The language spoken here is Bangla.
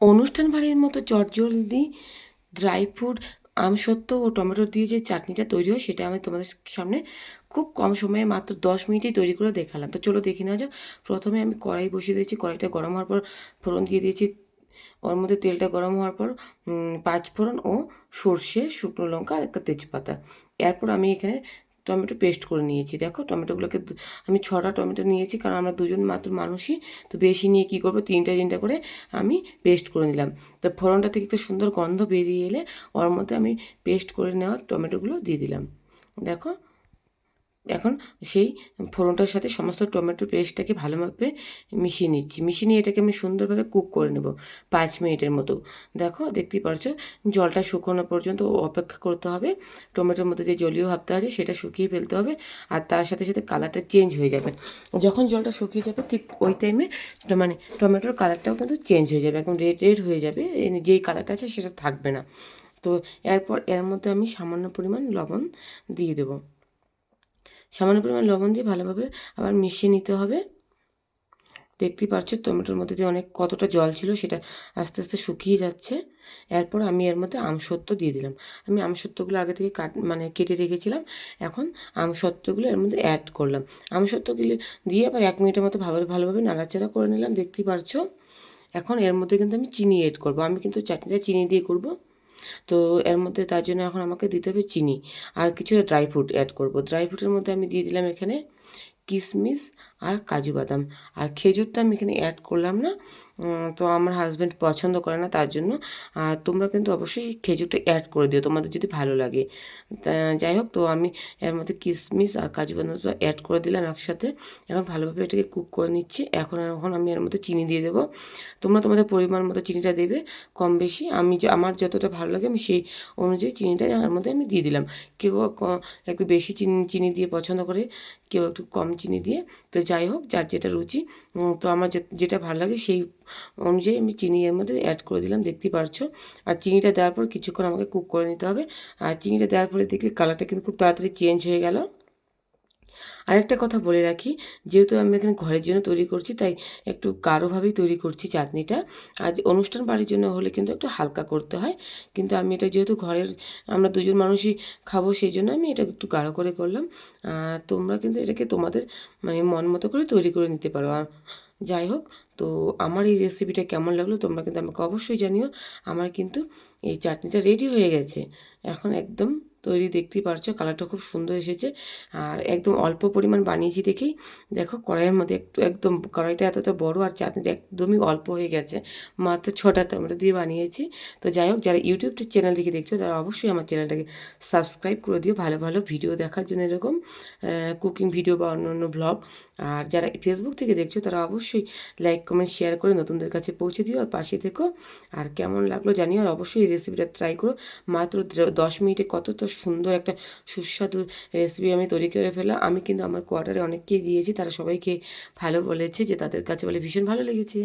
অনুষ্ঠান বাড়ির মতো চটজলদি ড্রাই ফ্রুট আমসত্ত্ব ও টমেটো দিয়ে যে চাটনিটা তৈরি হয়, সেটা আমি তোমাদের সামনে খুব কম সময়ে মাত্র দশ মিনিটেই তৈরি করে দেখালাম। তো চলো দেখে নেওয়া যাক। প্রথমে আমি কড়াই বসিয়ে দিয়েছি। কড়াইটা গরম হওয়ার পর ফোড়ন দিয়ে দিয়েছি। ওর মধ্যে তেলটা গরম হওয়ার পর পাঁচ ফোড়ন ও সর্ষে, শুকনো লঙ্কা আর একটা তেজপাতা। এরপর আমি এখানে টমেটো পেস্ট করে নিয়েছি। দেখো, টমেটোগুলোকে আমি ছটা টমেটো নিয়েছি, কারণ আমরা দুজন মাত্র মানুষই, তো বেশি নিয়ে কী করব? তিনটা তিনটা করে আমি পেস্ট করে নিলাম। তো ফোড়নটা থেকে একটু সুন্দর গন্ধ বেরিয়ে এলে ওর মধ্যে আমি পেস্ট করে নেওয়া টমেটোগুলো দিয়ে দিলাম। দেখো এখন সেই ফোড়নটার সাথে সমস্ত টমেটো পেস্টটাকে ভালোভাবে মিশিয়ে নিচ্ছি। মিশিয়ে নিয়ে এটাকে আমি সুন্দরভাবে কুক করে নেব পাঁচ মিনিটের মতো। দেখো, দেখতেই পারছ? জলটা শুকোনো পর্যন্ত অপেক্ষা করতে হবে। টমেটোর মধ্যে যে জলীয় ভাবটা আছে সেটা শুকিয়ে ফেলতে হবে আর তার সাথে সাথে কালারটা চেঞ্জ হয়ে যাবে। যখন জলটা শুকিয়ে যাবে ঠিক ওই টাইমে মানে টমেটোর কালারটাও কিন্তু চেঞ্জ হয়ে যাবে, একদম রেড রেড হয়ে যাবে। যেই কালারটা আছে সেটা থাকবে না। তো এরপর এর মধ্যে আমি সামান্য পরিমাণ লবণ দিয়ে দেবো। সামান্য পরিমাণ লবণ দিয়ে ভালোভাবে আবার মিশিয়ে নিতে হবে। দেখতেই পাচ্ছ টমেটোর মধ্যে দিয়ে অনেক কতটা জল ছিল সেটা আস্তে আস্তে শুকিয়ে যাচ্ছে। এরপর আমি এর মধ্যে আমসত্ত্ব দিয়ে দিলাম। আমি আমসত্ত্বগুলো আগে থেকে কাট মানে কেটে রেখেছিলাম। এখন আমসত্ত্বগুলো এর মধ্যে অ্যাড করলাম। আমসত্ত্বগুলো দিয়ে আবার এক মিনিটের মতো ভালো, ভালোভাবে নাড়াচাড়া করে নিলাম। দেখতেই পারছ? এখন এর মধ্যে কিন্তু আমি চিনি এড করব। আমি কিন্তু চাটনিটা চিনি দিয়ে করব। তো এর মধ্যে তার জন্য এখন আমাকে দিতে হবে চিনি। আর কিছু ড্রাই ফ্রুট অ্যাড করব। ড্রাই ফ্রুটের মধ্যে আমি দিয়ে দিলাম এখানে কিশমিশ আর কাজু বাদাম। আর খেজুরটা আমি এখানে অ্যাড করলাম না তো আমার হাজব্যান্ড পছন্দ করে না তার জন্য, আর তোমরা কিন্তু অবশ্যই খেজুরটা অ্যাড করে দিও, তোমাদের যদি ভালো লাগে। যাই হোক, তো আমি এর মধ্যে কিশমিশ আর কাজু বাদামটা অ্যাড করে দিলাম একসাথে এখন ভালোভাবে এটাকে কুক করে নিচ্ছি। এখন এখন আমি এর মধ্যে চিনি দিয়ে দেবো। তোমরা তোমাদের পরিমাণ মতো চিনিটা দেবে কম বেশি। আমি আমার যতটা ভালো লাগে আমি সেই অনুযায়ী চিনিটা এর মধ্যে আমি দিয়ে দিলাম। কেউ একটু বেশি চিনি চিনি দিয়ে পছন্দ করে, কেউ একটু কম চিনি দিয়ে। তো যাই হোক, যার যেটা রুচি তো আমার যেটা ভালো লাগে সেই অনুযায়ী আমি চিনি এর মধ্যে অ্যাড করে দিলাম, দেখতেই পারছ। আর চিনিটা দেওয়ার পর কিছুক্ষণ আমাকে কুক করে নিতে হবে। আর চিনিটা দেওয়ার পরে দেখলে কালারটা কিন্তু খুব তাড়াতাড়ি চেঞ্জ হয়ে গেল। আরেকটা কথা বলে রাখি, যেহেতু আমি এখানে ঘরের জন্য তৈরি করছি, তাই একটু গাঢ়ভাবেই তৈরি করছি চাটনিটা। আজ অনুষ্ঠান বাড়ির জন্য হলে কিন্তু একটু হালকা করতে হয়, কিন্তু আমি এটা যেহেতু ঘরের, আমরা দুজন মানুষই খাব সেই জন্য আমি এটা একটু গাঢ় করে করলাম। তোমরা কিন্তু এটাকে তোমাদের মানে মন মতো করে তৈরি করে নিতে পারো। যাই হোক, তো আমার এই রেসিপিটা কেমন লাগল তোমরা কিন্তু আমাকে অবশ্যই জানিও। আমার কিন্তু এই চাটনিটা রেডি হয়ে গেছে। এখন একদম তৈরি দেখতেই পারছ কালারটা খুব সুন্দর এসেছে। আর একদম অল্প পরিমাণ বানিয়েছি দেখেই। দেখো, কড়াইয়ের মধ্যে একটু একদম কড়াইটা এতটা বড় আর চাটনিটা একদমই অল্প হয়ে গেছে, মাত্র ছটা টমেটো দিয়ে বানিয়েছি। তো যাই হোক, যারা ইউটিউব চ্যানেল থেকে দেখছ, তারা অবশ্যই আমার চ্যানেলটাকে সাবস্ক্রাইব করে দিও। ভালো ভালো ভিডিও দেখার জন্য এরকম কুকিং ভিডিও বা অন্য অন্য ব্লগ আর যারা ফেসবুক থেকে দেখছ, তারা অবশ্যই লাইক কমেন্ট শেয়ার করে নতুনদের কাছে পৌঁছে দিও আর পাশে থেকো। আর কেমন লাগল জানিও আর অবশ্যই রেসিপিটা ট্রাই করো। মাত্র দশ মিনিটে কত তো সুন্দর একটা সুস্বাদু রেসিপি আমি তৈরি করে ফেলাম আমি কিন্তু আমার কোয়ার্টারে অনেককেই দিয়েছি, তারা সবাইকে ভালো বলেছে যে তাদের কাছে বলে ভীষণ ভালো লেগেছে।